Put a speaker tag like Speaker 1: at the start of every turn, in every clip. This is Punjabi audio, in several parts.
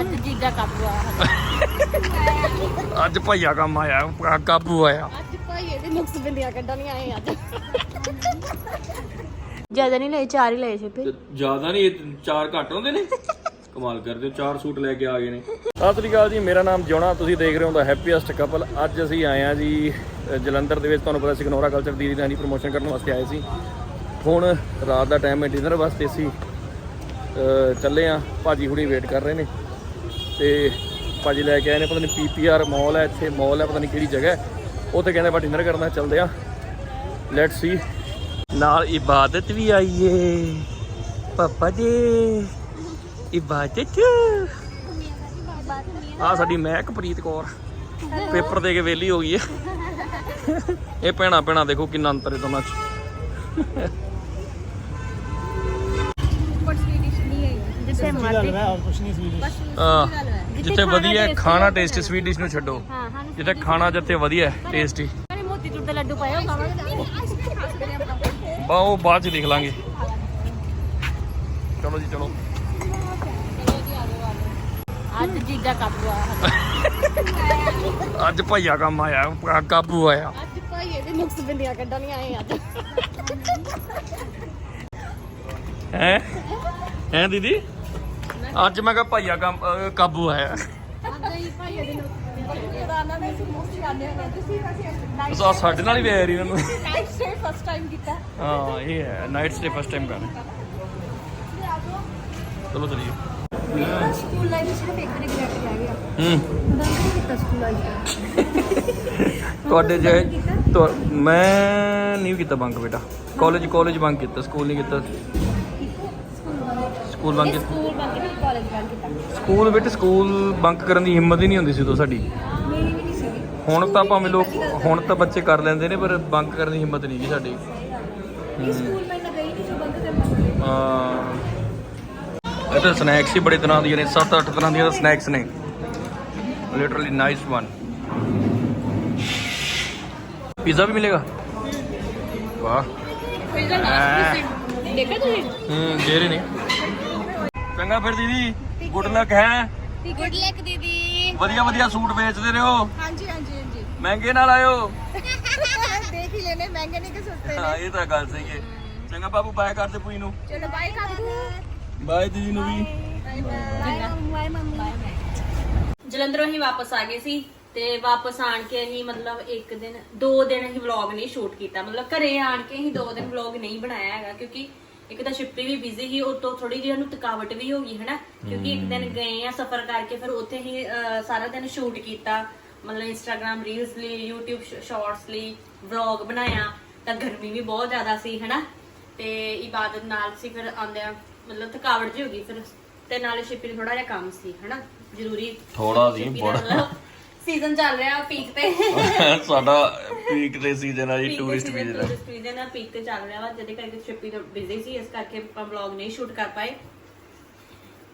Speaker 1: ਅੱਜ ਜੀਜਾ ਕਾਬੂ ਆ
Speaker 2: ਅੱਜ ਭਈਆ ਕੰਮ ਆਇਆ ਕਾਬੂ ਆਇਆ।
Speaker 1: ਅੱਜ ਭਾਈ ਇਹਦੇ ਨੁਕਸ ਬਿੰਦੀਆਂ ਕੱਢਣੀਆਂ ਆਏ ਅੱਜ। ਜ਼ਿਆਦਾ ਨਹੀਂ ਲਏ ਚਾਰ ਹੀ ਲਏ ਸੀ ਫਿਰ।
Speaker 2: ਜ਼ਿਆਦਾ ਨਹੀਂ ਚਾਰ ਘੱਟ ਹੁੰਦੇ ਨੇ। ਕਮਾਲ ਕਰਦੇ ਹੋ ਚਾਰ ਸੂਟ ਲੈ ਕੇ ਆ ਗਏ ਨੇ। ਸਤਿ ਸ੍ਰੀ ਅਕਾਲ ਜੀ ਮੇਰਾ ਨਾਮ ਜਿਉਣਾ ਤੁਸੀਂ ਦੇਖ ਰਹੇ ਹੋ ਦਾ ਹੈਪੀਐਸਟ ਕਪਲ ਅੱਜ ਅਸੀਂ ਆਏ ਆ ਜੀ ਜਲੰਧਰ ਦੇ ਵਿੱਚ। ਤੁਹਾਨੂੰ ਪਤਾ ਸਿਗਨੋਰਾ ਕਲਚਰ ਦੀ ਦੀ ਪ੍ਰੋਮੋਸ਼ਨ ਕਰਨ ਵਾਸਤੇ ਆਏ ਸੀ। ਹੁਣ ਰਾਤ ਦਾ ਟਾਈਮ ਹੈ ਡਿਨਰ ਵਾਸਤੇ ਅਸੀਂ ਚੱਲੇ ਆ ਭਾਜੀ ਹੁਣੀ ਵੇਟ ਕਰ ਰਹੇ ਨੇ। ਤੇ ਭਾਜੀ ਲੈ ਕੇ ਆਏ ਨੇ, ਪਤਾ ਨਹੀਂ ਪੀਪੀਆਰ ਮਾਲ ਹੈ, ਇੱਥੇ ਮਾਲ ਹੈ, ਪਤਾ ਨਹੀਂ ਕਿਹੜੀ ਜਗ੍ਹਾ ਹੈ। ਉੱਥੇ ਕਹਿੰਦੇ ਆਪਾਂ ਡਿਨਰ ਕਰਨਾ ਚੱਲਦੇ ਆ। ਲੈਟਸ ਸੀ ਨਾਲ ਇਬਾਦਤ ਵੀ ਆਈ ਏ, ਪਾਪਾ ਜੀ। ਇਬਾਦਤ। ਆ ਸਾਡੀ ਮਹਿਕ ਪ੍ਰੀਤ ਕੌਰ। ਪੇਪਰ ਦੇ ਕੇ ਵਿਹਲੀ ਹੋ ਗਈ ਏ। ਇਹ ਭੈਣਾ ਭੈਣਾ ਦੇਖੋ ਕਿੰਨਾ ਅੰਤਰ ਹੈ ਦੋਨਾਂ ਚ।
Speaker 1: ਜਿੱਥੇ ਮਰਜ਼ੀ
Speaker 2: ਜਿੱਥੇ ਵਧੀਆ ਹੈ, ਖਾਣਾ ਟੇਸਟੀ ਸਵੀਟ ਡਿਸ਼ ਨੂੰ ਛੱਡੋ।
Speaker 1: ਹਾਂ ਹਾਂ
Speaker 2: ਜਿੱਥੇ ਖਾਣਾ ਜਿੱਥੇ ਵਧੀਆ ਟੇਸਟੀ
Speaker 1: ਮੋਤੀ ਚੂਰ ਦੇ ਲੱਡੂ ਪਾਏ ਹੋ ਖਾਵਾਂਗੇ
Speaker 2: ਬਾ ਉਹ ਬਾਅਦ ਚ ਦੇਖ ਲਾਂਗੇ। ਚਲੋ ਜੀ ਚਲੋ।
Speaker 1: ਅੱਜ ਜੀਜਾ ਕਾਬੂ ਆ
Speaker 2: ਅੱਜ ਭਈਆ ਕੰਮ ਆਇਆ ਕਾਬੂ ਆਇਆ।
Speaker 1: ਅੱਜ ਭਾਈ ਇਹਦੇ ਨੁਕਸ ਬਿੰਦੀਆਂ ਕੱਢਣੀਆਂ ਆਏ ਅੱਜ।
Speaker 2: ਹੈ? ਹੈ ਦੀਦੀ? ਅੱਜ ਮੈਂ ਕਿਹਾ ਭਈਆ ਕੰਮ ਅਹ, ਕਾਬੂ ਆਇਆ। ਆਹ ਸਾਡੇ ਨਾਲ ਹੀ ਵੇਰ ਇਹਨਾਂ ਨੂੰ।
Speaker 1: ਨਾਈਟ ਸਟੇ ਫਸਟ ਟਾਈਮ ਕੀਤਾ।
Speaker 2: ਹਾਂ ਇਹ ਹੈ ਨਾਈਟ ਸਟੇ ਫਸਟ ਟਾਈਮ ਕਰ ਚਲੋ ਚਲੀਏ
Speaker 1: ਸਕੂਲ ਲਾਈਫ ਸਿਰਫ ਇੱਕ ਰਿਗਰੈਟ ਰਹਿ ਗਿਆ।
Speaker 2: ਹੂੰ।
Speaker 1: ਨਹੀਂ ਕੀਤਾ ਸਕੂਲ ਲਾਈਫ
Speaker 2: ਤੁਹਾਡੇ ਜੇ ਤੁਹਾ- ਮੈਂ ਨਹੀਂ ਕੀਤਾ ਬੰਕ ਬੇਟਾ। ਕਾਲਜ ਕਾਲਜ ਬੰਕ ਕੀਤਾ ਸਕੂਲ ਨਹੀਂ ਕੀਤਾ। ਸਕੂਲ ਬੰਕ ਕੀਤਾ
Speaker 1: ਸਕੂਲ ਬੰਦ ਕੀਤਾ ਕਾਲਜ ਬੰਦ ਕੀਤਾ
Speaker 2: ਸਕੂਲ ਵਿੱਚ ਸਕੂਲ ਬੰਕ ਕਰਨ ਦੀ ਹਿੰਮਤ ਹੀ ਨਹੀਂ ਹੁੰਦੀ ਸੀ ਉਦੋਂ ਸਾਡੀ।
Speaker 1: ਮੇਰੀ ਵੀ ਨਹੀਂ ਸੀਗੀ।
Speaker 2: ਹੁਣ ਤਾਂ ਭਾਵੇਂ ਲੋਕ ਹੁਣ ਤਾਂ ਬੱਚੇ ਕਰ ਲੈਂਦੇ ਨੇ ਪਰ ਬੰਕ ਕਰਨ ਦੀ ਹਿੰਮਤ ਨਹੀਂ ਗੀ ਸਾਡੀ।
Speaker 1: ਇਹ ਸਕੂਲ ਮੈਂ ਤਾਂ ਗਈ ਨਹੀਂ ਜੋ ਬੰਦ ਕਰਨਾ
Speaker 2: ਹਾਂ। ਇੱਥੇ ਸਨੈਕਸ ਹੀ ਬੜੇ ਤਰ੍ਹਾਂ ਦੀਆਂ ਨੇ 7-8 ਤਰ੍ਹਾਂ ਦੀਆਂ ਸਨੈਕਸ ਨੇ। ਲਿਟਰਲੀ ਨਾਈਸ ਵਨ ਪੀਜ਼ਾ ਵੀ ਮਿਲੇਗਾ? ਵਾਹ।
Speaker 1: ਪੀਜ਼ਾ
Speaker 2: ਲਾਸਟ
Speaker 1: ਦੇਖਿਆ ਤੁਸੀਂ?
Speaker 2: ਹੂੰ ਦੇ ਰਹੇ ਨੇ। ਚੰਗਾ ਫਿਰ ਦੀਦੀ ਗੁੱਡ ਲੱਕ ਹੈ।
Speaker 1: ਗੁੱਡ ਲੱਕ ਦੀਦੀ।
Speaker 2: ਵਧੀਆ ਵਧੀਆ ਸੂਟ ਵੇਚਦੇ ਰਹੋ।
Speaker 1: ਹਾਂਜੀ ਹਾਂਜੀ ਹਾਂਜੀ।
Speaker 2: ਮਹਿੰਗੇ ਨਾਲ ਆਇਓ।
Speaker 1: ਦੇਖ ਹੀ ਲੈਨੇ ਮਹਿੰਗੇ ਨਹੀਂ ਕਿ ਸਸਤੇ
Speaker 2: ਹਾਂ ਇਹ ਤਾਂ ਗੱਲ ਸਹੀ ਹੈ। ਚੰਗਾ ਬਾਬੂ ਬਾਏ ਕਰਦੇ ਪੂਈ ਨੂੰ।
Speaker 1: ਚਲੋ ਬਾਏ ਕਾਬੂ
Speaker 2: ਬਾਏ ਦੀਦੀ ਨੂੰ ਵੀ।
Speaker 1: ਬਾਏ ਬਾਏ ਮੰਮੀ ਜਲੰਧਰੋਂ ਹੀ ਵਾਪਸ ਆ ਗਏ ਸੀ ਤੇ ਵਾਪਸ ਆਣ ਕੇ ਅਸੀਂ ਮਤਲਬ ਇੱਕ ਦਿਨ ਦੋ ਦਿਨ ਅਸੀਂ ਵਲੌਗ ਨਹੀਂ ਸ਼ੂਟ ਕੀਤਾ। ਮਤਲਬ ਘਰੇ ਆਣ ਕੇ ਅਸੀਂ ਦੋ ਦਿਨ ਵਲੌਗ ਨਹੀਂ ਬਣਾਇਆ ਹੈਗਾ ਕਿਉਂਕਿ ਇੱਕ ਤਾਂ ਸ਼ਿਪੀ ਵੀ ਬਿਜ਼ੀ ਸੀ ਉਤੋਂ ਥੋੜੀ ਜਿਹੀ ਉਹਨੂੰ ਥਕਾਵਟ ਵੀ ਹੋ ਗਈ ਹਨਾ? ਕਿਉਂਕਿ ਇੱਕ ਦਿਨ ਗਏ ਆ ਸਫ਼ਰ ਕਰਕੇ ਫਿਰ ਉੱਥੇ ਹੀ ਅਹ, ਸਾਰਾ ਦਿਨ ਸ਼ੂਟ ਕੀਤਾ। ਮਤਲਬ ਇੰਸਟਾਗ੍ਰam ਰੀਲਸ ਲਈ YouTube ਸ਼ਾਰਟਸ ਲਈ ਵਲੌਗ ਬਣਾਇਆ। ਤਾਂ ਗਰਮੀ ਵੀ ਬਹੁਤ ਜ਼ਿਆਦਾ ਸੀ ਹਨਾ? ਤੇ ਇਬਾਦਤ ਨਾਲ ਸੀ ਫਿਰ ਆਂਦਿਆਂ ਮਤਲਬ ਥਕਾਵਟ ਜਿਹੀ ਹੋ ਗਈ ਫਿਰ ਤੇ ਨਾਲੇ ਸ਼ਿਪੀ ਨੂੰ ਥੋੜਾ ਜਿਹਾ ਕੰਮ ਸੀ ਹਨਾ? ਜ਼ਰੂਰੀ
Speaker 2: ਥੋੜ੍ਹਾ ਸੀ, ਬੜਾ।
Speaker 1: ਸੀਜ਼ਨ ਚੱਲ ਰਿਹਾ ਪੀਕ ਤੇ।
Speaker 2: ਸਾਡਾ ਪੀਕ ਦੇ ਸੀਜ਼ਨ ਆ ਜੀ ਟੂਰਿਸਟ ਵੀਜ਼ਾ
Speaker 1: ਟੂਰਿਸਟ ਵੀਜ਼ਾ ਨਾਲ ਪੀਕ ਤੇ ਚੱਲ ਰਿਹਾ ਵਾ ਜਿਹਦੇ ਕਰਕੇ ਸ਼ਿਪੀ ਤੋਂ ਬਿਜ਼ੀ ਸੀ ਇਸ ਕਰਕੇ ਆਪਾਂ ਵਲੌਗ ਨਹੀਂ ਸ਼ੂਟ ਕਰ ਪਾਏ।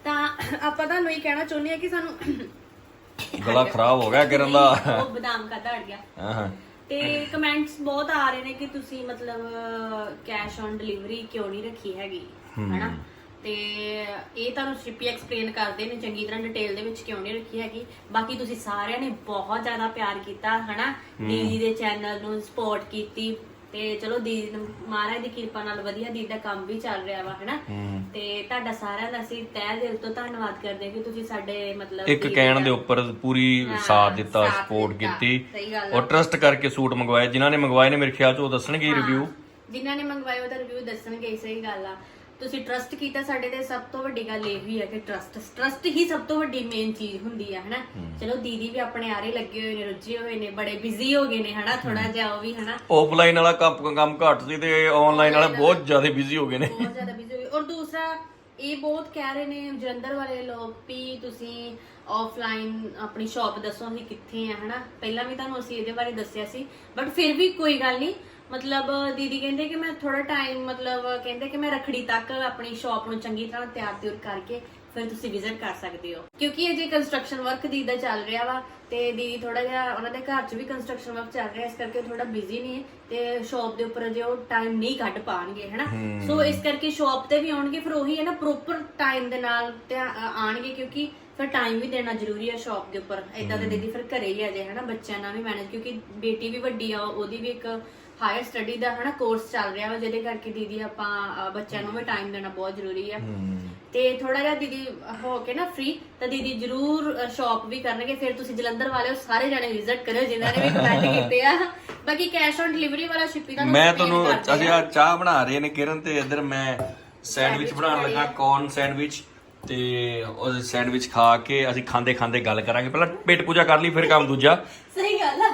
Speaker 1: ਤਾਂ ਆਪਾਂ ਤੁਹਾਨੂੰ ਇਹ ਕਹਿਣਾ ਚਾਹੁੰਦੇ ਆ ਕਿ ਸਾਨੂੰ
Speaker 2: ਗਲਾ ਖਰਾਬ ਹੋ ਗਿਆ ਕਿਰਨ ਦਾ।
Speaker 1: ਉਹ ਬਦਾਮ ਖਾਦਾ ਅੜ ਗਿਆ
Speaker 2: ਹਾਂ।
Speaker 1: ਤੇ ਕਮੈਂਟਸ ਬਹੁਤ ਆ ਰਹੇ ਨੇ ਕਿ ਤੁਸੀਂ ਮਤਲਬ ਕੈਸ਼ ਔਨ ਡਿਲੀਵਰੀ ਕਿਉਂ ਨਹੀਂ ਰੱਖੀ ਹੈਗੀ ਹਨਾ? ਤੇ ਇਹ ਤੁਹਾਨੂੰ ਸ਼ਿਪੀ ਐਕਸਪਲੇਨ ਕਰਦੇ ਨੇ ਚੰਗੀ ਤਰ੍ਹਾਂ ਡਿਟੇਲ ਦੇ ਵਿੱਚ ਕਿਉਂ ਨਹੀਂ ਰੱਖੀ ਹੈਗੀ। ਬਾਕੀ ਤੁਸੀਂ ਸਾਰਿਆਂ ਨੇ ਬਹੁਤ ਜ਼ਿਆਦਾ ਪਿਆਰ ਕੀਤਾ ਹਨਾ? ਦੀਦੀ ਦੇ ਚੈਨਲ ਨੂੰ ਸਪੋਰਟ ਕੀਤੀ ਤੇ ਚਲੋ ਦੀਦੀ ਨੂੰ ਮਹਾਰਾਜ ਦੀ ਕਿਰਪਾ ਨਾਲ ਵਧੀਆ ਦੀਦੀ ਦਾ ਕੰਮ ਵੀ ਚੱਲ ਰਿਹਾ ਵਾ ਹਨਾ? ਤੇ ਤੁਹਾਡਾ ਸਾਰਿਆਂ ਦਾ ਅਸੀਂ ਤਹਿ ਦਿਲ ਤੋਂ ਧੰਨਵਾਦ ਕਰਦੇ ਹਾਂ ਕਿ ਤੁਸੀਂ ਸਾਡੇ ਮਤਲਬ
Speaker 2: ਇੱਕ ਕਹਿਣ
Speaker 1: ਦਾ-
Speaker 2: ਉੱਪਰ ਪੂਰੀ ਸਾਥ ਦਿੱਤਾ ਸਪੋਰਟ। ਕੀਤੀ। ਔਰ ਟਰਸਟ ਕਰਕੇ ਸੂਟ ਮੰਗਵਾਏ। ਜਿਨ੍ਹਾਂ ਨੇ ਮੰਗਵਾਏ ਨੇ ਮੇਰੇ ਖਿਆਲ ਚ ਉਹ ਦੱਸਣਗੇ ਰਿਵਿਊ
Speaker 1: ਜਿਨ੍ਹਾਂ ਨੇ ਮੰਗਵਾਏ ਉਹਦਾ ਰਿਵਿਊ ਦੱਸਣਗੇ ਸਹੀ ਗੱਲ ਆ। ਤੁਸੀਂ ਟਰਸਟ ਕੀਤਾ ਸਾਡੇ ਤੇ ਸਭ ਤੋਂ ਵੱਡੀ ਗੱਲ ਇਹ ਵੀ ਹੈ ਕਿ ਟਰਸਟ ਟਰਸਟ ਹੀ ਸਭ ਤੋਂ ਵੱਡੀ ਮੇਨ ਚੀਜ਼ ਹੁੰਦੀ ਆ ਹਨਾ? ਚਲੋ ਦੀਦੀ ਵੀ ਆਪਣੇ ਆਰੇ ਲੱਗੇ ਹੋਏ ਨੇ ਰੁੱਝੇ ਹੋਏ ਨੇ ਬੜੇ ਬਿਜ਼ੀ ਹੋ ਗਏ ਨੇ ਹਨਾ? ਥੋੜਾ ਜਿਹਾ ਉਹ ਵੀ ਹਨਾ?
Speaker 2: ਆਫਲਾਈਨ ਵਾਲਾ ਕੰਮ ਕੰਮ ਘੱਟ ਸੀ ਤੇ ਆਨਲਾਈਨ ਵਾਲੇ ਬਹੁਤ ਜ਼ਿਆਦਾ ਬਿਜ਼ੀ ਹੋ ਗਏ ਨੇ।
Speaker 1: ਬਹੁਤ ਜ਼ਿਆਦਾ ਬਿਜ਼ੀ ਹੋ ਗਏ। ਔਰ ਦੂਸਰਾ ਇਹ ਬਹੁਤ ਕਹਿ ਰਹੇ ਨੇ ਜਲੰਧਰ ਵਾਲੇ ਲੋਕ ਵੀ ਤੁਸੀਂ ਆਫਲਾਈਨ ਆਪਣੀ ਸ਼ਾਪ ਦੱਸੋ ਅਸੀਂ ਕਿੱਥੇ ਆ ਹਨਾ? ਪਹਿਲਾਂ ਵੀ ਤੁਹਾਨੂੰ ਅਸੀਂ ਇਹਦੇ ਬਾਰੇ ਦੱਸਿਆ ਸੀ ਬਟ ਫਿਰ ਵੀ ਕੋਈ ਗੱਲ ਨਹੀਂ ਮਤਲਬ ਦੀਦੀ ਕਹਿੰਦੇ ਕਿ ਮੈਂ ਥੋੜਾ ਟਾਈਮ ਮਤਲਬ ਕਹਿੰਦੇ ਕਿ ਮੈਂ ਰਖੜੀ ਤੱਕ ਆਪਣੀ ਸ਼ਾਪ ਨੂੰ ਚੰਗੀ ਤਰ੍ਹਾਂ ਤਿਆਰ ਤਿਉਰ ਕਰਕੇ ਫਿਰ ਤੁਸੀਂ ਵਿਜ਼ਿਟ ਕਰ ਸਕਦੇ ਹੋ। ਕਿਉਂਕਿ ਇਹ ਜੇ ਕੰਸਟਰਕਸ਼ਨ ਵਰਕ ਦੀਦੀ ਦਾ ਚੱਲ ਰਿਹਾ ਵਾ ਤੇ ਦੀਦੀ ਥੋੜਾ ਜਿਹਾ ਉਹਨਾਂ ਦੇ ਘਰ 'ਚ ਵੀ ਕੰਸਟਰਕਸ਼ਨ ਵਰਕ ਚੱਲ ਰਿਹਾ ਇਸ ਕਰਕੇ ਥੋੜਾ ਬਿਜ਼ੀ ਨਹੀਂ ਹੈ ਤੇ ਸ਼ਾਪ ਦੇ ਉੱਪਰ ਜੇ ਉਹ ਟਾਈਮ ਨਹੀਂ ਕੱਢ ਪਾਣਗੇ ਹਨਾ? ਸੋ ਇਸ ਕਰਕੇ ਸ਼ਾਪ ਤੇ ਵੀ ਆਉਣਗੇ ਫਿਰ ਉਹੀ ਹੈ ਨਾ ਪ੍ਰੋਪਰ ਟਾਈਮ ਦੇ ਨਾਲ ਤੇ ਆਣਗੇ ਕਿਉਂਕਿ ਫਿਰ ਟਾਈਮ ਵੀ ਦੇਣਾ ਜ਼ਰੂਰੀ ਹੈ ਸ਼ਾਪ ਦੇ ਉੱਪਰ। ਇਦਾਂ ਤੇ ਦੀਦੀ ਫਿਰ ਘਰੇ ਹੀ ਆ ਜੇ ਹਨਾ? ਬੱਚਿਆਂ ਨਾਲ ਵੀ ਮੈਨੇਜ ਕਿਉਂਕਿ ਬੇਟੀ ਵੀ ਵੱਡੀ ਆ ਉਹਦੀ ਵੀ ਇੱਕ ਹਾਇਰ ਸਟੱਡੀ ਦਾ ਹਨਾ ਕੋਰਸ ਚੱਲ ਰਿਹਾ ਵਾ ਜਿਹਦੇ ਕਰਕੇ ਦੀਦੀ ਆਪਾਂ ਅਹ, ਬੱਚਿਆਂ ਨੂੰ ਵੀ ਟਾਈਮ ਦੇਣਾ ਬਹੁਤ ਜ਼ਰੂਰੀ ਆ। ਤੇ ਥੋੜਾ ਜਿਹਾ ਦੀਦੀ ਹੋ ਕੇ ਨਾ ਫ੍ਰੀ ਤਾਂ ਦੀਦੀ ਜਰੂਰ ਸ਼ਾਪ ਵੀ ਕਰਨਗੇ ਫਿਰ ਤੁਸੀਂ ਜਲੰਧਰ ਵਾਲੇ ਹੋ ਸਾਰੇ ਜਣੇ ਵਿਜ਼ਿਟ ਕਰਿਓ ਜਿਨ੍ਹਾਂ ਨੇ ਵੀ ਕਮੈਂਟ ਕੀਤੇ ਆ। ਬਾਕੀ ਕੈਸ਼ ਔਨ ਡਿਲੀਵਰੀ ਵਾਲਾ ਸ਼ਿਪੀ ਦਾ
Speaker 2: ਮੈਂ ਤੁਹਾਨੂੰ ਅਸੀਂ ਆ। ਚਾਹ ਬਣਾ ਰਹੇ ਨੇ ਕਿਰਨ ਤੇ ਇੱਧਰ ਮੈਂ ਸੈਂਡਵਿਚ ਬਣਾਉਣ ਲੱਗਾ ਕੌਰਨ ਸੈਂਡਵਿਚ ਤੇ ਉਹ ਸੈਂਡਵਿਚ ਖਾ ਕੇ ਅਸੀਂ ਖਾਂਦੇ ਖਾਂਦੇ ਗੱਲ ਕਰਾਂਗੇ। ਪਹਿਲਾਂ ਪੇਟ ਪੂਜਾ ਕਰ ਲਈ ਫਿਰ ਕੰਮ ਦੂਜਾ।
Speaker 1: ਸਹੀ ਗੱਲ ਆ।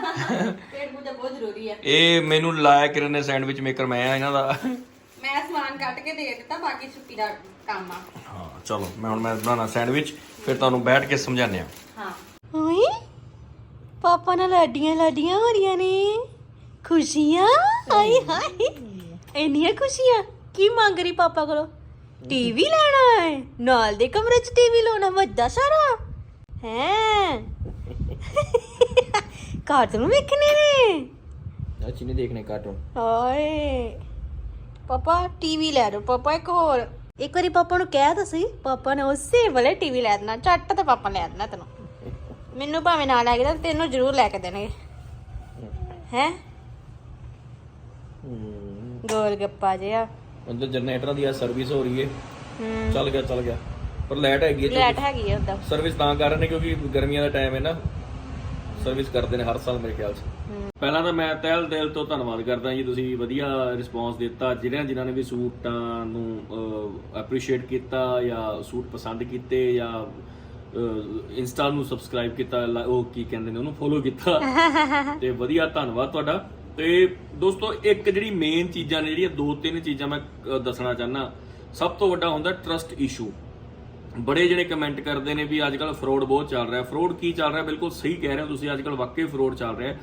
Speaker 1: ਪੇਟ ਪੂਜਾ ਬਹੁਤ ਜ਼ਰੂਰੀ ਆ।
Speaker 2: ਇਹ ਮੈਨੂੰ ਲਾਇਆ ਕਿਰਨ ਨੇ ਸੈਂਡਵਿਚ ਮੇਕਰ ਮੈਂ ਆ ਇਹਨਾਂ ਦਾ।
Speaker 1: ਮੈਂ ਸਮਾਨ ਕੱਟ ਕੇ ਦੇ ਦਿੱਤਾ ਬਾਕੀ ਛੁੱਟੀ ਦਾ ਕੰਮ ਆ।
Speaker 2: ਹਾਂ ਚਲੋ ਮੈਂ ਹੁਣ ਮੈਂ ਬਣਾਉਣਾ ਸੈਂਡਵਿਚ ਫਿਰ ਤੁਹਾਨੂੰ ਬੈਠ ਕੇ ਸਮਝਾਉਂਦੇ ਆ
Speaker 1: ਹਾਂ।
Speaker 3: ਓਏ ਪਾਪਾ ਨਾਲ ਲਾਡੀਆਂ ਲਾਡੀਆਂ ਹੋ ਰਹੀਆਂ ਨੇ। ਖੁਸ਼ੀਆਂ? ਆਈ ਹਾਏ। ਇੰਨੀਆਂ ਖੁਸ਼ੀਆਂ? ਕੀ ਮੰਗ ਰਹੀ ਪਾਪਾ ਕੋਲੋਂ? ਟੀਵੀ ਲੈਣਾ ਹੈ। ਨਾਲ ਦੇ ਕਮਰੇ 'ਚ ਟੀਵੀ ਲਾਉਣਾ ਵੱਡਾ ਸਾਰਾ। ਹੈ। ਕਾਰਟੂਨ ਵੇਖਣੇ ਨੇ।
Speaker 2: ਅੱਛੀ ਨਹੀਂ ਦੇਖਣੇ ਕਾਰਟੂਨ।
Speaker 3: ਹਾਏ। ਪਾਪਾ ਟੀਵੀ ਲੈ ਦੋ ਪਾਪਾ ਇੱਕ ਹੋਰ। ਇੱਕ ਵਾਰੀ ਪਾਪਾ ਨੂੰ ਕਹਿ ਤਾਂ ਸਹੀ। ਪਾਪਾ ਨੇ ਉਸੇ ਵੇਲੇ ਟੀਵੀ ਲੈ ਦੇਣਾ। ਝੱਟ ਤੇ ਪਾਪਾ ਲੈ ਦੇਣਾ ਤੈਨੂੰ। ਮੈਨੂੰ ਭਾਵੇਂ ਨਾ ਲੈ ਕੇ ਦੇਣ ਤੈਨੂੰ ਜ਼ਰੂਰ ਲੈ ਕੇ ਦੇਣਗੇ। ਹੈ। ਗੋਲ ਗੱਪਾ ਜਿਆ
Speaker 2: ਅੰਦਰ ਜਨਰੇਟਰਾਂ ਦੀ ਆ ਸਰਵਿਸ ਹੋ ਰਹੀ ਹੈ। ਚੱਲ ਗਿਆ ਚੱਲ ਗਿਆ। ਪਰ ਲਾਈਟ ਹੈਗੀ ਹੈ
Speaker 3: ਲੈਟ ਹੈਗੀ ਆ ਉਹਦਾ
Speaker 2: ਸਰਵਿਸ ਤਾਂ ਕਰ ਰਹੇ ਨੇ ਕਿਉਂਕਿ ਗਰਮੀਆਂ ਦਾ ਟਾਈਮ ਹੈ ਨਾ। ਸਰਵਿਸ ਕਰਦੇ ਨੇ ਹਰ ਸਾਲ ਮੇਰੇ ਖਿਆਲ 'ਚ। ਪਹਿਲਾਂ ਤਾਂ ਮੈਂ ਤਹਿਲ ਦਿਲ ਤੋਂ ਧੰਨਵਾਦ ਕਰਦਾ ਜੀ। ਤੁਸੀਂ ਵਧੀਆ ਰਿਸਪੌਂਸ ਦਿੱਤਾ। ਜਿਹੜਿਆਂ ਜਿਨ੍ਹਾਂ ਨੇ ਵੀ ਸੂਟਾਂ ਨੂੰ ਐਪਰੀਸ਼ੀਏਟ ਕੀਤਾ ਜਾਂ ਸੂਟ ਪਸੰਦ ਕੀਤੇ ਜਾਂ ਇੰਸਟਾ ਨੂੰ ਸਬਸਕ੍ਰਾਈਬ ਕੀਤਾ ਉਹ ਕੀ ਕਹਿੰਦੇ ਨੇ ਉਹਨੂੰ ਫੋਲੋ ਕੀਤਾ। ਤੇ ਵਧੀਆ ਧੰਨਵਾਦ ਤੁਹਾਡਾ। ਤੇ ਦੋਸਤੋ, ਇੱਕ ਜਿਹੜੀ ਮੇਨ ਚੀਜ਼ਾਂ ਨੇ ਜਿਹੜੀਆਂ, ਦੋ ਤਿੰਨ ਚੀਜ਼ਾਂ ਮੈਂ ਦੱਸਣਾ ਚਾਹਨਾ ਸਭ ਤੋਂ ਵੱਡਾ ਹੁੰਦਾ ਟਰਸਟ ਇਸ਼ੂ ਬੜੇ ਜਿਹੜੇ ਕਮੈਂਟ ਕਰਦੇ ਨੇ ਵੀ ਅੱਜ ਕੱਲ ਫਰੋਡ ਬਹੁਤ ਚੱਲ ਰਿਹਾ। ਫਰੋਡ ਕੀ ਚੱਲ ਰਿਹਾ? ਬਿਲਕੁਲ ਸਹੀ ਕਹਿ ਰਹੇ ਹੋ ਤੁਸੀਂ ਅੱਜ ਕੱਲ ਵਾਕਈ ਫਰੋਡ ਚੱਲ ਰਿਹਾ।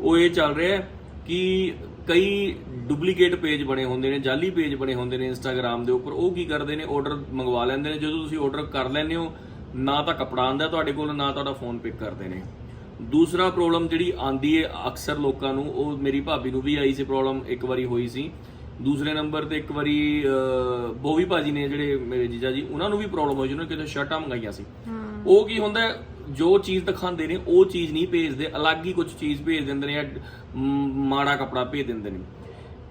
Speaker 2: ਉਹ ਇਹ ਚੱਲ ਰਿਹਾ ਕਿ ਕਈ ਡੁਪਲੀਕੇਟ ਪੇਜ ਬਣੇ ਹੁੰਦੇ ਨੇ ਜਾਲੀ ਪੇਜ ਬਣੇ ਹੁੰਦੇ ਨੇ ਇੰਸਟਾਗ੍ਰam ਦੇ ਉੱਪਰ। ਉਹ ਕੀ ਕਰਦੇ ਨੇ? ਆਰਡਰ ਮੰਗਵਾ ਲੈਂਦੇ ਨੇ। ਜਦੋਂ ਤੁਸੀਂ ਆਰਡਰ ਕਰ ਲੈਂਦੇ ਹੋ, ਨਾ ਤਾਂ ਕਪੜਾ ਆਂਦਾ ਤੁਹਾਡੇ ਕੋਲ, ਨਾ ਤੁਹਾਡਾ ਫੋਨ ਪਿਕ ਕਰਦੇ ਨੇ। ਦੂਸਰਾ ਪ੍ਰੋਬਲਮ ਜਿਹੜੀ ਆਂਦੀ ਹੈ ਅਕਸਰ ਲੋਕਾਂ ਨੂੰ ਉਹ ਮੇਰੀ ਭਾਬੀ ਨੂੰ ਵੀ ਆਈ ਸੀ ਪ੍ਰੋਬਲਮ ਇੱਕ ਵਾਰੀ ਹੋਈ ਸੀ। ਦੂਸਰੇ ਨੰਬਰ ਤੇ ਇੱਕ ਵਾਰੀ ਬੋਵੀ ਭਾਜੀ ਨੇ ਜਿਹੜੇ ਮੇਰੇ ਜੀਜਾ ਜੀ ਉਹਨਾਂ ਨੂੰ ਵੀ ਪ੍ਰੋਬਲਮ ਹੋਈ ਜਿਹਨਾਂ ਕਿਤੇ ਸ਼ਰਟਾਂ ਮੰਗਾਈਆਂ ਸੀ। ਉਹ ਕੀ ਹੁੰਦਾ ਜੋ ਚੀਜ਼ ਦਿਖਾਉਂਦੇ ਨੇ ਉਹ ਚੀਜ਼ ਨਹੀਂ ਭੇਜਦੇ ਅਲੱਗ ਹੀ ਕੁਝ ਚੀਜ਼ ਭੇਜ ਦਿੰਦੇ ਨੇ ਜਾਂ ਮਾੜਾ ਕਪੜਾ ਭੇਜ ਦਿੰਦੇ ਨੇ।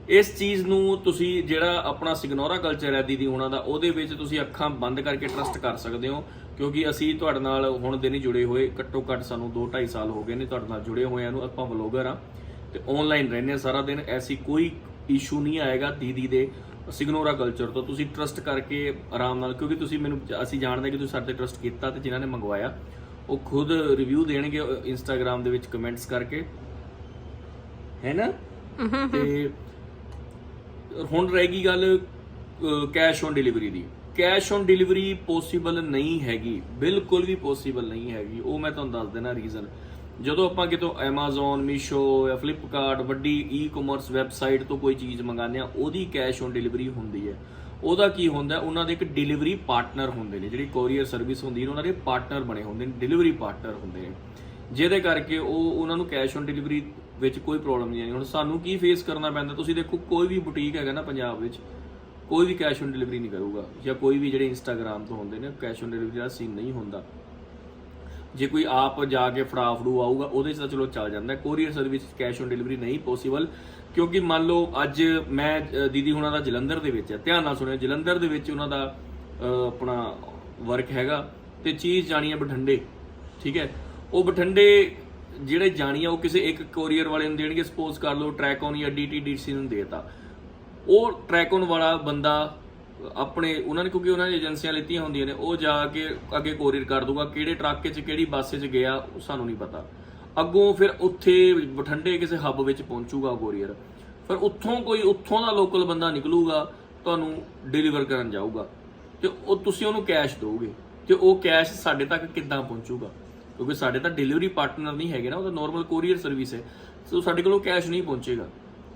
Speaker 2: ਇਸ ਚੀਜ਼ ਨੂੰ ਤੁਸੀਂ ਜਿਹੜਾ ਆਪਣਾ ਸਿਗਨੋਰਾ ਕਲਚਰ ਹੈ ਦੀਦੀ ਉਹਨਾਂ ਦਾ ਉਹਦੇ ਵਿੱਚ ਤੁਸੀਂ ਅੱਖਾਂ ਬੰਦ ਕਰਕੇ ਟਰਸਟ ਕਰ ਸਕਦੇ ਹੋ ਕਿਉਂਕਿ ਅਸੀਂ ਤੁਹਾਡੇ ਨਾਲ ਹੁਣ ਦੇ ਨਹੀਂ ਜੁੜੇ ਹੋਏ ਘੱਟੋ ਘੱਟ ਸਾਨੂੰ 2 2.5 ਸਾਲ ਹੋ ਗਏ ਨੇ ਤੁਹਾਡੇ ਨਾਲ ਜੁੜੇ ਹੋਇਆਂ ਨੂੰ ਆਪਾਂ ਵਲੋਗਰ ਆ ਤੇ ਆਨਲਾਈਨ ਰਹਿੰਦੇ ਹਾਂ ਸਾਰਾ ਦਿਨ ਐਸੀ ਕੋਈ ਇਸ਼ੂ ਨਹੀਂ ਆਏਗਾ ਦੀਦੀ ਦੇ ਸਿਗਨੋਰਾ ਕਲਚਰ ਤੋਂ ਤੁਸੀਂ ਟਰਸਟ ਕਰਕੇ ਆਰਾਮ ਨਾਲ ਕਿਉਂਕਿ ਤੁਸੀਂ ਮੈਨੂੰ ਅਸੀਂ ਜਾਣਦੇ ਕਿ ਤੁਸੀਂ ਸਾਡੇ ਤੇ ਟਰਸਟ ਕੀਤਾ ਤੇ ਜਿਨ੍ਹਾਂ ਨੇ ਮੰਗਵਾਇਆ ਉਹ ਖੁਦ ਰਿਵਿਊ ਦੇਣਗੇ ਇੰਸਟਾਗ੍ਰam ਦੇ ਵਿੱਚ ਕਮੈਂਟਸ ਕਰਕੇ ਹੈ ਨਾ? ਤੇ ਹੁਣ ਰਹੇਗੀ ਗੱਲ ਕੈਸ਼ ਔਨ ਡਿਲੀਵਰੀ ਦੀ। ਕੈਸ਼ ਔਨ ਡਿਲੀਵਰੀ ਪੋਸੀਬਲ ਨਹੀਂ ਹੈਗੀ, ਬਿਲਕੁਲ ਵੀ ਪੋਸੀਬਲ ਨਹੀਂ ਹੈਗੀ। ਉਹ ਮੈਂ ਤੁਹਾਨੂੰ ਦੱਸ ਦੇਣਾ ਰੀਜ਼ਨ ਜਦੋਂ ਆਪਾਂ ਕਿਤੋਂ Amazon, Meesho ਜਾਂ Flipkart ਵੱਡੀ ਈ-ਕਾਮਰਸ ਵੈਬਸਾਈਟ ਤੋਂ ਕੋਈ ਚੀਜ਼ ਮੰਗਾਉਂਦੇ ਆ ਉਹਦੀ ਕੈਸ਼ ਔਨ ਡਿਲੀਵਰੀ ਹੁੰਦੀ ਹੈ। ਉਹਦਾ ਕੀ ਹੁੰਦਾ, ਉਹਨਾਂ ਦੇ ਇੱਕ ਡਿਲੀਵਰੀ ਪਾਰਟਨਰ ਹੁੰਦੇ ਨੇ। ਜਿਹੜੀ ਕੋਰੀਅਰ ਸਰਵਿਸ ਹੁੰਦੀ ਹੈ, ਉਹਨਾਂ ਦੇ ਪਾਰਟਨਰ ਬਣੇ ਹੁੰਦੇ ਨੇ ਡਿਲੀਵਰੀ ਪਾਰਟਨਰ ਹੁੰਦੇ ਨੇ। ਜਿਹਦੇ ਕਰਕੇ ਉਹ ਉਹਨਾਂ ਨੂੰ ਕੈਸ਼ ਔਨ ਡਿਲੀਵਰੀ ਵਿੱਚ ਕੋਈ ਪ੍ਰੋਬਲਮ ਨਹੀਂ ਆਈ। ਹੁਣ ਸਾਨੂੰ ਕੀ ਫੇਸ ਕਰਨਾ ਪੈਂਦਾ? ਤੁਸੀਂ ਦੇਖੋ, ਕੋਈ ਵੀ ਬੁਟੀਕ ਹੈਗਾ ਨਾ ਪੰਜਾਬ ਵਿੱਚ, ਕੋਈ ਵੀ ਕੈਸ਼ ਔਨ ਡਿਲੀਵਰੀ ਨਹੀਂ ਕਰੂਗਾ। ਜਾਂ ਕੋਈ ਵੀ ਜਿਹੜੇ ਇੰਸਟਾਗ੍ਰam ਤੋਂ ਹੁੰਦੇ ਨੇ ਕੈਸ਼ ਔਨ ਡਿਲੀਵਰੀ ਦਾ ਸੀਨ ਨਹੀਂ ਹੁੰਦਾ। ਜੇ ਕੋਈ ਆਪ ਜਾ ਕੇ ਫੜਾ ਫੜੂ ਆਊਗਾ, ਉਹਦੇ 'ਚ ਤਾਂ ਚਲੋ ਚੱਲ ਜਾਂਦਾ। Courier service cash on delivery ਨਹੀਂ ਪੋਸੀਬਲ ਕਿਉਂਕਿ ਮੰਨ ਲਓ, ਅੱਜ ਮੈਂ ਦੀਦੀ ਹੁਣਾਂ ਦਾ ਜਲੰਧਰ ਦੇ ਵਿੱਚ ਹੈ ਧਿਆਨ ਨਾਲ ਸੁਣਿਓ, ਜਲੰਧਰ ਦੇ ਵਿੱਚ ਉਹਨਾਂ ਦਾ ਆਪਣਾ ਵਰਕ ਹੈਗਾ। ਤੇ ਚੀਜ਼ ਜਾਣੀ ਹੈ ਬਠਿੰਡੇ, ਠੀਕ ਹੈ? ਉਹ ਬਠਿੰਡੇ ਜਿਹੜੇ ਜਾਣੀ ਆ, ਉਹ ਕਿਸੇ ਇੱਕ ਕੋਰੀਅਰ ਵਾਲੇ ਨੂੰ ਦੇਣਗੇ ਸਪੋਜ਼ ਕਰ ਲਓ ਟਰੈਕ ਔਨ ਜਾਂ ਡੀਟੀਡੀਸੀ ਨੂੰ ਦੇਤਾ। ਉਹ ਟਰੈਕੋਨ ਵਾਲਾ ਬੰਦਾ ਆਪਣੇ, ਉਹਨਾਂ ਨੇ, ਕਿਉਂਕਿ ਉਹਨਾਂ ਨੇ ਏਜੰਸੀਆਂ ਲਿੱਤੀਆਂ ਹੁੰਦੀਆਂ ਨੇ, ਉਹ ਜਾ ਕੇ ਅੱਗੇ ਕੋਰੀਅਰ ਕਰ ਦੂਗਾ ਕਿਹੜੇ ਟਰੱਕ 'ਚ, ਕਿਹੜੀ ਬੱਸ 'ਚ ਗਿਆ, ਉਹ ਸਾਨੂੰ ਨਹੀਂ ਪਤਾ। ਅੱਗੋਂ ਫਿਰ ਉੱਥੇ ਬਠਿੰਡੇ ਕਿਸੇ ਹੱਬ ਵਿੱਚ ਪਹੁੰਚੂਗਾ ਕੋਰੀਅਰ ਫਿਰ ਉੱਥੋਂ ਕੋਈ, ਉੱਥੋਂ ਦਾ ਲੋਕਲ ਬੰਦਾ ਨਿਕਲੂਗਾ, ਤੁਹਾਨੂੰ ਡਿਲੀਵਰ ਕਰਨ ਜਾਊਗਾ। ਤੇ ਉਹ, ਤੁਸੀਂ ਉਹਨੂੰ ਕੈਸ਼ ਦਿਓਗੇ। ਤੇ ਉਹ ਕੈਸ਼ ਸਾਡੇ ਤੱਕ ਕਿੱਦਾਂ ਪਹੁੰਚੂਗਾ? ਕਿਉਂਕਿ ਸਾਡੇ ਤਾਂ ਡਿਲੀਵਰੀ ਪਾਰਟਨਰ ਨਹੀਂ ਹੈਗੇ ਨਾ, ਉਹ ਤਾਂ ਨਾਰਮਲ ਕੋਰੀਅਰ ਸਰਵਿਸ ਹੈ। ਸੋ ਸਾਡੇ ਕੋਲੋਂ ਕੈਸ਼ ਨਹੀਂ ਪਹੁੰਚੇਗਾ।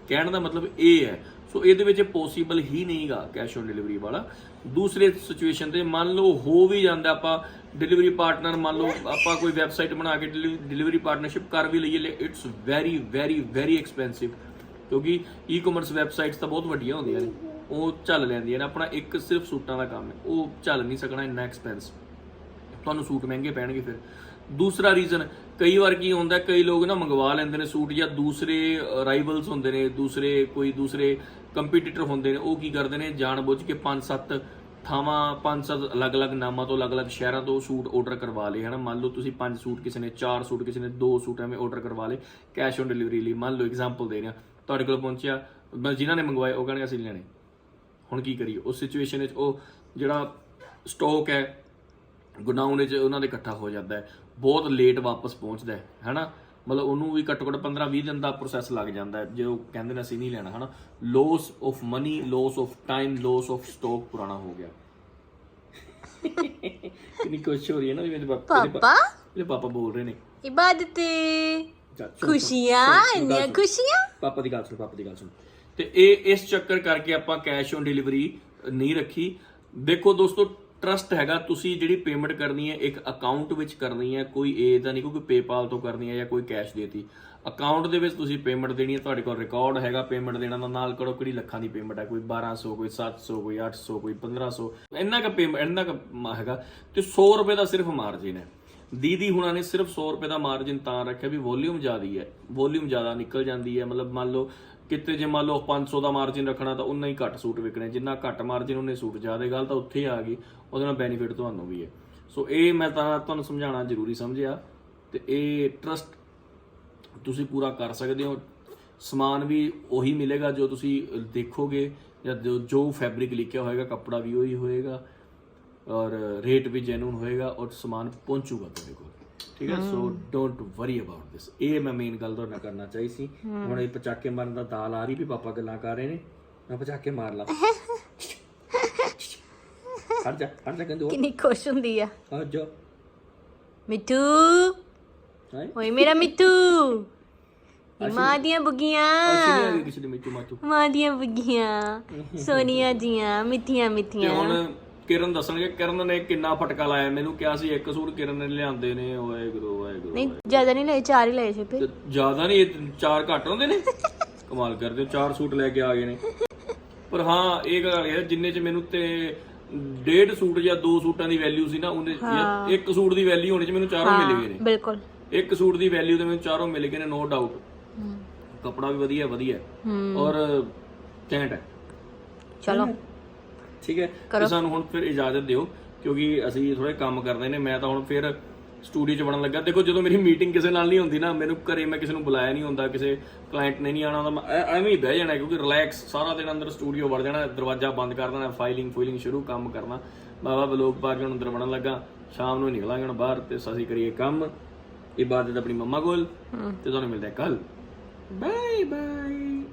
Speaker 2: ਕਹਿਣ ਦਾ ਮਤਲਬ ਇਹ ਹੈ। ਸੋ ਇਹਦੇ ਵਿੱਚ ਪੋਸੀਬਲ ਹੀ ਨਹੀਂਗਾ ਕੈਸ਼ ਔਨ ਡਿਲੀਵਰੀ ਵਾਲਾ। ਦੂਸਰੇ ਸਿਚੁਏਸ਼ਨ ਤੇ ਮੰਨ ਲਓ ਹੋ ਵੀ ਜਾਂਦਾ ਆਪਾਂ ਡਿਲੀਵਰੀ ਪਾਰਟਨਰ ਮੰਨ ਲਓ ਆਪਾਂ ਕੋਈ ਵੈਬਸਾਈਟ ਬਣਾ ਕੇ ਡਿਲੀਵਰੀ ਪਾਰਟਨਰਸ਼ਿਪ ਕਰ ਵੀ ਲਈਏ it's very very very expensive ਕਿਉਂਕਿ ਈ-ਕਾਮਰਸ ਵੈਬਸਾਈਟਸ ਤਾਂ ਬਹੁਤ ਵੱਡੀਆਂ ਹੁੰਦੀਆਂ ਨੇ। ਉਹ ਚੱਲ ਲੈਂਦੀਆਂ ਨੇ। ਆਪਣਾ ਇੱਕ ਸਿਰਫ ਸੂਟਾਂ ਦਾ ਕੰਮ ਹੈ। ਉਹ ਚੱਲ ਨਹੀਂ ਸਕਣਾ, ਇੰਨਾ ਐਕਸਪੈਂਸ ਤੁਹਾਨੂੰ ਸੂਟ ਮਹਿੰਗੇ ਪੈਣਗੇ ਫਿਰ। ਦੂਸਰਾ ਰੀਜ਼ਨ ਕਈ ਵਾਰ ਕੀ ਹੁੰਦਾ, ਕਈ ਲੋਕ ਨਾ ਮੰਗਵਾ ਲੈਂਦੇ ਨੇ ਸੂਟ ਜਾਂ ਦੂਸਰੇ ਰਾਈਵਲਸ ਹੁੰਦੇ ਨੇ, ਦੂਸਰੇ, ਕੋਈ ਦੂਸਰੇ ਕੰਪੀਟੀਟਰ ਹੁੰਦੇ ਨੇ, ਉਹ ਕੀ ਕਰਦੇ ਨੇ, ਜਾਣਬੁੱਝ ਕੇ 5-7 ਥਾਵਾਂ 5-7 ਅਲੱਗ-ਅਲੱਗ ਨਾਮਾਂ ਤੋਂ ਅਲੱਗ-ਅਲੱਗ ਸ਼ਹਿਰਾਂ ਤੋਂ ਸੂਟ ਆਰਡਰ ਕਰਵਾ ਲਏ, ਹਨਾ? ਮੰਨ ਲਓ ਤੁਸੀਂ 5 ਸੂਟ ਕਿਸੇ ਨੇ 4 ਸੂਟ ਕਿਸੇ ਨੇ 2 ਸੂਟ ਐਵੇਂ ਆਰਡਰ ਕਰਵਾ ਲਏ ਕੈਸ਼ ਔਨ ਡਿਲੀਵਰੀ ਲਈ। ਮੰਨ ਲਓ ਐਗਜ਼ਾਮਪਲ ਦੇ ਰਿਹਾ, ਤੁਹਾਡੇ ਕੋਲ ਪਹੁੰਚਿਆ ਬਸ ਜਿਨ੍ਹਾਂ ਨੇ ਮੰਗਵਾਏ, ਉਹ ਕਹਿਣਗੇ ਅਸੀਂ ਲੈਣੇ। ਹੁਣ ਕੀ ਕਰੀਏ? ਉਸ ਸਿਚੁਏਸ਼ਨ ਵਿੱਚ ਉਹ ਜਿਹੜਾ ਸਟਾਕ ਹੈ ਗੋਡਾਊਨ ਵਿੱਚ ਉਹਨਾਂ ਦੇ ਇਕੱਠਾ ਹੋ ਜਾਂਦਾ ਹੈ। ਬਹੁਤ ਲੇਟ ਵਾਪਸ ਪਹੁੰਚਦਾ ਹੈ ਹਨਾ? ਮਤਲਬ ਉਹਨੂੰ ਵੀ ਘੱਟੋ ਘੱਟ 15 20 ਦਿਨ ਦਾ ਪ੍ਰੋਸੈਸ ਲੱਗ ਜਾਂਦਾ ਹੈ ਜੇ ਉਹ ਕਹਿੰਦੇ ਨੇ ਅਸੀਂ ਨਹੀਂ ਲੈਣਾ ਹਨਾ? Loss of money loss of time loss of stock ਪੁਰਾਣਾ ਹੋ ਗਿਆ। ਕਿੰਨੀ ਖੁਸ਼ ਹੋ ਰਹੀ ਹੈ ਨਾ ਵੀ ਮੇਰੇ ਪਾਪਾ ਮੇਰੇ ਪਾ-
Speaker 3: ਪਾਪਾ?
Speaker 2: ਮੇਰੇ ਪਾਪਾ ਬੋਲ ਰਹੇ ਨੇ।
Speaker 3: ਇਬਾਦਤ
Speaker 2: ਚੱਲ ਸੁਣ,
Speaker 3: ਖੁਸ਼ੀਆਂ
Speaker 2: ਸੁਣ, ਸੁਣ,
Speaker 3: ਇੰਨੀਆਂ
Speaker 2: ਸੁਣ।
Speaker 3: ਖੁਸ਼ੀਆਂ?
Speaker 2: ਪਾਪਾ ਦੀ ਗੱਲ ਸੁਣ ਪਾਪਾ ਦੀ ਗੱਲ ਸੁਣ। ਤੇ ਇਹ ਇਸ ਚੱਕਰ ਕਰਕੇ ਆਪਾਂ ਕੈਸ਼ ਔਨ ਡਿਲੀਵਰੀ ਨਹੀਂ ਰੱਖੀ। ਦੇਖੋ ਦੋਸਤੋ ਟਰਸਟ ਹੈਗਾ, ਤੁਸੀਂ ਜਿਹੜੀ ਪੇਮੈਂਟ ਕਰਨੀ ਹੈ, ਇੱਕ ਅਕਾਊਂਟ ਵਿੱਚ ਕਰਨੀ ਹੈ, ਕੋਈ ਇਹ ਤਾਂ ਨਹੀਂ ਕਿ ਕੋਈ ਪੇਪਾਲ ਤੋਂ ਕਰਨੀ ਹੈ ਜਾਂ ਕੋਈ ਕੈਸ਼ ਦੇਤੀ। ਅਕਾਊਂਟ ਦੇ ਵਿੱਚ ਤੁਸੀਂ ਪੇਮੈਂਟ ਦੇਣੀ ਹੈ, ਤੁਹਾਡੇ ਕੋਲ ਰਿਕਾਰਡ ਹੈਗਾ ਪੇਮੈਂਟ ਦੇਣਾ ਦਾ ਨਾਲ ਕਰੋ ਕਿਹੜੀ ਲੱਖਾਂ ਦੀ ਪੇਮੈਂਟ ਹੈ, ਕੋਈ 1200 ਕੋਈ 700 ਕੋਈ 800 ਕੋਈ 1500 ਇੰਨਾ ਕ ਪੇਮੈਂਟ ਇੰਨਾ ਕ ਹੈਗਾ, ਤੇ 100 ਰੁਪਏ ਦਾ ਸਿਰਫ ਮਾਰਜਿਨ ਹੈ। ਦੀਦੀ ਹੁਣਾਂ ਨੇ ਸਿਰਫ 100 ਰੁਪਏ ਦਾ ਮਾਰਜਿਨ ਤਾਂ ਰੱਖਿਆ ਵੀ ਵੋਲਿਊਮ ਜ਼ਿਆਦੀ ਹੈ ਵੋਲਿਊਮ ਜ਼ਿਆਦਾ ਨਿਕਲ ਜਾਂਦੀ ਹੈ, ਮਤਲਬ ਮੰਨ ਲਓ ਕਿਤੇ ਜੇ ਮੰਨ ਲਓ 500 ਦਾ ਮਾਰਜਿਨ ਰੱਖਣਾ ਤਾਂ ਉਨਾ ਹੀ ਘੱਟ ਸੂਟ ਵਿਕਣੇ। ਜਿੰਨਾ ਘੱਟ ਮਾਰਜਿਨ ਉਹਨੇ ਸੂਟ ਜ਼ਿਆਦਾ ਗੱਲ ਤਾਂ ਉੱਥੇ ਹੀ ਆ ਗਈ, ਉਹਦੇ ਨਾਲ ਬੈਨੀਫਿਟ ਤੁਹਾਨੂੰ ਵੀ ਹੈ। ਸੋ ਇਹ ਮੈਂ ਤਾਂ ਤੁਹਾਨੂੰ ਸਮਝਾਉਣਾ ਜ਼ਰੂਰੀ ਸਮਝਿਆ ਤੇ ਇਹ ਟਰਸਟ ਤੁਸੀਂ ਪੂਰਾ ਕਰ ਸਕਦੇ ਹੋ। ਸਮਾਨ ਵੀ ਉਹੀ ਮਿਲੇਗਾ ਜੋ ਤੁਸੀਂ ਦੇਖੋਗੇ ਜਾਂ ਜੋ ਫੈਬਰਿਕ ਲਿਖਿਆ ਹੋਏਗਾ, ਕੱਪੜਾ ਵੀ ਉਹੀ ਹੋਏਗਾ ਔਰ ਰੇਟ ਵੀ ਜੈਨੂਨ ਹੋਏਗਾ ਔਰ ਸਮਾਨ ਪਹੁੰਚੂਗਾ ਤੁਹਾਡੇ ਕੋਲ। ਠੀਕ ਹੈ? ਸੋ ਡੋਂਟ ਵਰੀ ਅਬਾਊਟ ਦਿਸ ਇਹ ਮੈਂ ਮੇਨ ਗੱਲ ਤੁਹਾਡੇ ਨਾਲ ਕਰਨਾ ਚਾਹੀ ਸੀ। ਹੁਣ ਇਹ ਪਚਾਕੇ ਮਾਰਨ ਦਾ ਦਾਲ ਆ ਰਹੀ ਵੀ ਪਾਪਾ ਗੱਲਾਂ ਕਰ ਰਹੇ ਨੇ। ਮੈਂ ਪਚਾਕੇ ਮਾਰ ਲਾ। ਹਟ ਜਾ ਹਟ ਜਾ ਕਹਿੰਦੇ
Speaker 3: ਕਿੰਨੀ ਖੁਸ਼ ਹੁੰਦੀ ਆ।
Speaker 2: ਆ ਜਾ।
Speaker 3: ਮਿੱਠੂ।
Speaker 2: ਹਾਏ
Speaker 3: ਓਏ ਮੇਰਾ ਮਿੱਠੂ। ਨੀ ਮਾਂ ਦੀਆਂ ਬੁੱਗੀਆਂ। ਮਾਂ ਦੀਆਂ ਬੁੱਗੀਆਂ। ਸੋਨੀਆ ਦੀਆਂ ਮਿੱਠੀਆਂ
Speaker 2: ਤੇ
Speaker 3: ਮਿੱਠੀਆਂ।
Speaker 2: ਹੁਣ ਕਿਰਨ ਦੱਸਣਗੇ ਕਿਰਨ ਨੇ ਕਿੰਨਾ ਫਟਕਾ ਲਾਇਆ? ਮੈਨੂੰ ਕਿਹਾ ਸੀ ਇੱਕ ਸੂਟ ਕਿਰਨ ਨੇ ਲਿਆਂਦੇ ਨੇ ਓਏ ਗੁਰੂ ਓਏ ਗੁਰੂ
Speaker 3: ਨਹੀਂ ਜ਼ਿਆਦਾ ਨਹੀਂ ਲਏ ਚਾਰ ਹੀ ਲਏ ਸੀ ਫਿਰ
Speaker 2: ਜ਼ਿਆਦਾ ਨਹੀਂ ਇਹ ਚਾਰ ਘੱਟ ਹੁੰਦੇ ਨੇ? ਕਮਾਲ ਕਰਦੇ ਹੋ ਚਾਰ ਸੂਟ ਲੈ ਕੇ ਆ ਗਏ ਨੇ। ਪਰ ਹਾਂ ਇਹ ਗੱਲ ਹੈ ਜਿੰਨੇ ਚ ਮੈਨੂੰ ਤੇ ਡੇਢ ਸੂਟ ਜਾਂ ਦੋ ਸੂਟਾਂ ਦੀ ਵੈਲਿਊ ਸੀ ਨਾ ਉਹਨੇ ਇੱਕ ਸੂਟ ਦੀ ਵੈਲਿਊ ਹੋਣੀ ਚ ਮੈਨੂੰ ਚਾਰੋਂ ਮਿਲ ਗਏ ਨੇ।
Speaker 3: ਬਿਲਕੁਲ।
Speaker 2: ਇੱਕ ਸੂਟ ਦੀ ਵੈਲਿਊ ਤੇ ਮੈਨੂੰ ਚਾਰੋਂ ਮਿਲ ਗਏ ਨੇ ਨੋ ਡਾਊਟ ਕਪੜਾ ਵੀ ਵਧੀਆ ਵਧੀਆ। ਔਰ ਕੈਂਟ ਹੈ।
Speaker 3: ਚਲੋ।
Speaker 2: ਠੀਕ ਹੈ? ਤੇ ਸਾਨੂੰ ਹੁਣ ਫਿਰ ਇਜਾਜ਼ਤ ਦਿਓ ਕਿਉਂਕਿ ਅਸੀਂ ਥੋੜੇ ਕੰਮ ਕਰਦੇ ਨੇ ਮੈਂ ਤਾਂ ਹੁਣ ਫਿਰ ਸਟੂਡੀਓ 'ਚ ਬਣਨ ਲੱਗਾ। ਦੇਖੋ ਜਦੋਂ ਮੇਰੀ ਮੀਟਿੰਗ ਕਿਸੇ ਨਾਲ ਨਹੀਂ ਹੁੰਦੀ ਨਾ ਮੈਨੂੰ ਘਰੇ ਮੈਂ ਕਿਸੇ ਨੂੰ ਬੁਲਾਇਆ ਨਹੀਂ ਹੁੰਦਾ ਕਿਸੇ ਕਲਾਇੰਟ ਨੇ ਨਹੀਂ ਆਣਾ ਹੁੰਦਾ ਮੈਂ ਐਵੇਂ ਹੀ ਬਹਿ ਜਾਣਾ ਕਿਉਂਕਿ ਰਿਲੈਕਸ ਸਾਰਾ ਦਿਨ ਅੰਦਰ ਸਟੂਡੀਓ ਵੜ ਜਾਣਾ ਦਰਵਾਜ਼ਾ ਬੰਦ ਕਰ ਦੇਣਾ ਫਾਈਲਿੰਗ ਫਾਈਲਿੰਗ ਸ਼ੁਰੂ ਕੰਮ ਕਰਨਾ। ਬਾਬਾ ਬਲੋਗ ਪਾ ਕੇ ਹੁਣ ਅੰਦਰ ਬਣਨ ਲੱਗਾ ਸ਼ਾਮ ਨੂੰ ਨਿਕਲਾਂਗੇ ਹੁਣ ਬਾਹਰ ਤੇ ਅਸੀਂ ਕਰੀਏ ਕੰਮ। ਇਬਾਦਤ ਆਪਣੀ ਮੰਮਾ ਕੋਲ ਤੇ ਤੁਹਾਨੂੰ ਮਿਲਦੇ ਕੱਲ ਬਾਏ ਬਾਏ